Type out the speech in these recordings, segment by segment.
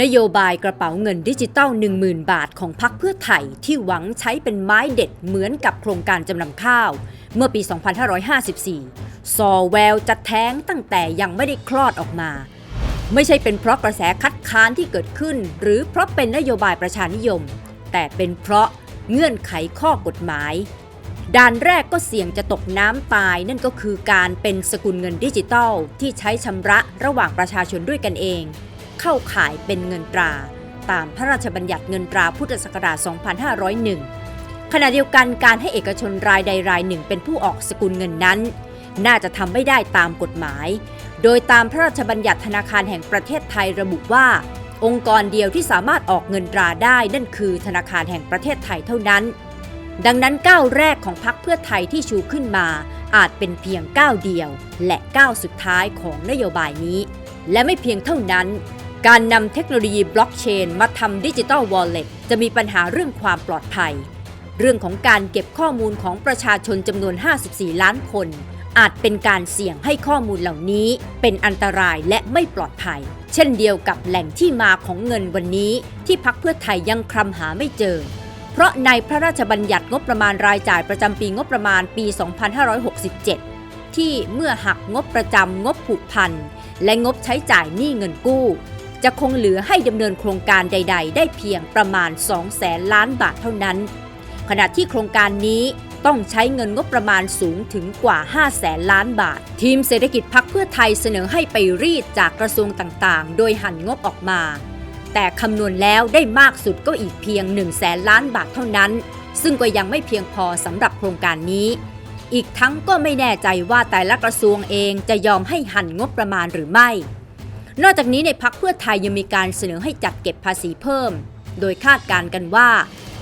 นโยบายกระเป๋าเงินดิจิตอล10,000 บาทของพรรคเพื่อไทยที่หวังใช้เป็นไม้เด็ดเหมือนกับโครงการจำนำข้าว เมื่อปี 2554 ซอแววจะแท้งตั้งแต่ยังไม่ได้คลอดออกมา ไม่ใช่เป็นเพราะกระแสคัดค้านที่เกิดขึ้น หรือเพราะเป็นนโยบายประชานิยม แต่เป็นเพราะเงื่อนไขข้อกฎหมาย ด่านแรกก็เสี่ยงจะตกน้ำตายนั่นก็คือการเป็นสกุลเงินดิจิตอลที่ใช้ชำระระหว่างประชาชนด้วยกันเอง เข้าข่ายเป็นเงินตรา ตามพระราชบัญญัติเงินตราพุทธศักราช 2501 ขณะเดียวกันการให้เอกชนรายใดรายหนึ่งเป็นผู้ออกสกุลเงินนั้น น่าจะทำไม่ได้ตามกฎหมาย โดยตามพระราชบัญญัติธนาคารแห่งประเทศไทยระบุว่า องค์กรเดียวที่สามารถออกเงินตราได้นั่นคือธนาคารแห่งประเทศไทยเท่านั้นดังนั้นก้าวแรกของพรรคเพื่อไทยที่ชูขึ้นมา อาจเป็นเพียงก้าวเดียว และก้าวสุดท้ายของนโยบายนี้ และไม่เพียงเท่านั้น การนำเทคโนโลยีบล็อกเชนมาทำดิจิ t a ลวอลเล็ตจะมีปัญหาเรื่องความปลอดภัย เรื่องของการเก็บข้อมูลของประชาชนจำนวน 54 ล้านคน อาจเป็นการเสี่ยงให้ข้อมูลเหล่านี้ เป็นอันตรายและไม่ปลอดภัย เช่นเดียวกับแหล่งที่มาของเงินวันนี้ ที่พักเพื่อไทยยังคลำหาไม่เจอ เพราะในพระราชบัญญัติงบประมาณรายจ่ายประจำปีงบประมาณปี 2567ที่เมื่อหักงบประจำงบผูกพัน และงบใช้จ่ายหนี้เงินกู้ จะคงเหลือให้ดำเนินโครงการใด ๆ ได้เพียงประมาณ 2 แสนล้านบาทเท่านั้น ขณะที่โครงการนี้ต้องใช้เงินงบประมาณสูงถึงกว่า 5 แสนล้านบาท ทีมเศรษฐกิจพักเพื่อไทยเสนอให้ไปรีดจากกระทรวงต่างๆ โดยหั่นงบออกมา แต่คำนวณแล้วได้มากสุดก็อีกเพียง 1 แสนล้านบาทเท่านั้น ซึ่งก็ยังไม่เพียงพอสำหรับโครงการนี้ อีกทั้งก็ไม่แน่ใจว่าแต่ละกระทรวงเองจะยอมให้หั่นงบประมาณหรือไม่ นอกจากนี้ในพักเพื่อไทยยังมีการเสนอให้จัดเก็บภาษีเพิ่ม โดยคาดการกันว่า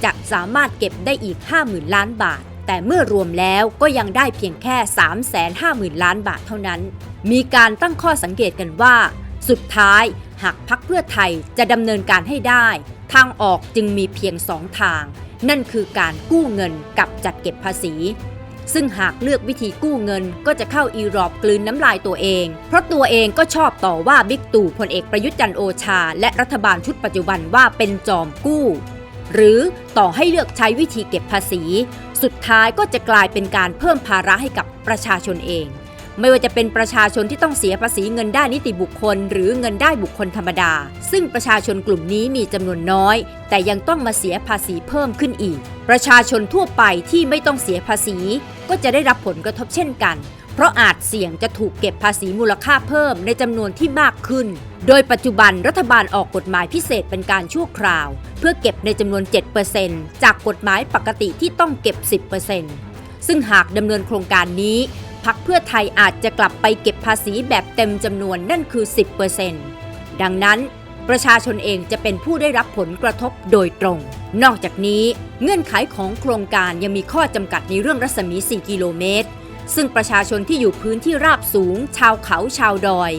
จะสามารถเก็บได้อีก 50,000 ล้านบาท แต่เมื่อรวมแล้วก็ยังได้เพียงแค่ 350,000 ล้านบาทเท่านั้น มีการตั้งข้อสังเกตกันว่า สุดท้ายหากพักเพื่อไทยจะดำเนินการให้ได้ ทางออกจึงมีเพียงสองทาง นั่นคือการกู้เงินกับจัดเก็บภาษี ซึ่งหากเลือกวิธีกู้เงินก็จะเข้าอีรอบกลืนน้ำลายตัวเอง เพราะตัวเองก็ชอบต่อว่าบิ๊กตู่พลเอกประยุทธ์จันโอชา และรัฐบาลชุดปัจจุบันว่าเป็นจอมกู้ หรือต่อให้เลือกใช้วิธีเก็บภาษี สุดท้ายก็จะกลายเป็นการเพิ่มภาระให้กับประชาชนเอง ไม่ว่าจะเป็นประชาชนที่ต้องเสียภาษีเงินได้นิติบุคคล หรือเงินได้บุคคลธรรมดา ซึ่งประชาชนกลุ่มนี้มีจำนวนน้อย แต่ยังต้องมาเสียภาษีเพิ่มขึ้นอีก ประชาชนทั่วไปที่ไม่ต้องเสียภาษี ก็จะได้รับผลกระทบเช่นกัน เพราะอาจเสี่ยงจะถูกเก็บภาษีมูลค่าเพิ่มในจำนวนที่มากขึ้น โดยปัจจุบันรัฐบาลออกกฎหมายพิเศษเป็นการชั่วคราว เพื่อเก็บในจำนวน 7%จากกฎหมายปกติที่ต้องเก็บ 10%ซึ่งหากดำเนินโครงการนี้ พักเพื่อไทยอาจจะกลับไปเก็บภาษีแบบเต็มจำนวนนั่นคือ 10%ดังนั้นประชาชนเองจะเป็นผู้ได้รับผลกระทบโดยตรง นอกจากนี้เงื่อนไขของโครงการยังมีข้อจำกัดในเรื่องรัศมี 4 กิโลเมตร ซึ่งประชาชนที่อยู่พื้นที่ราบสูง ชาวเขาชาวดอย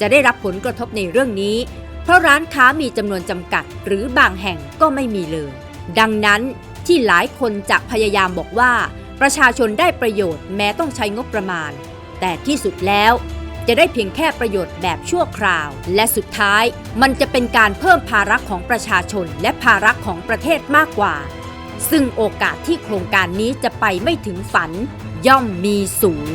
จะได้รับผลกระทบในเรื่องนี้ เพราะร้านค้ามีจำนวนจำกัด หรือบางแห่งก็ไม่มีเลย ดังนั้นที่หลายคนจะพยายามบอกว่า ประชาชนได้ประโยชน์แม้ต้องใช้งบประมาณ แต่ที่สุดแล้วจะได้เพียงแค่ประโยชน์แบบชั่วคราว และสุดท้ายมันจะเป็นการเพิ่มภาระของประชาชนและภาระของประเทศมากกว่า ซึ่งโอกาสที่โครงการนี้จะไปไม่ถึงฝันย่อมมีสูง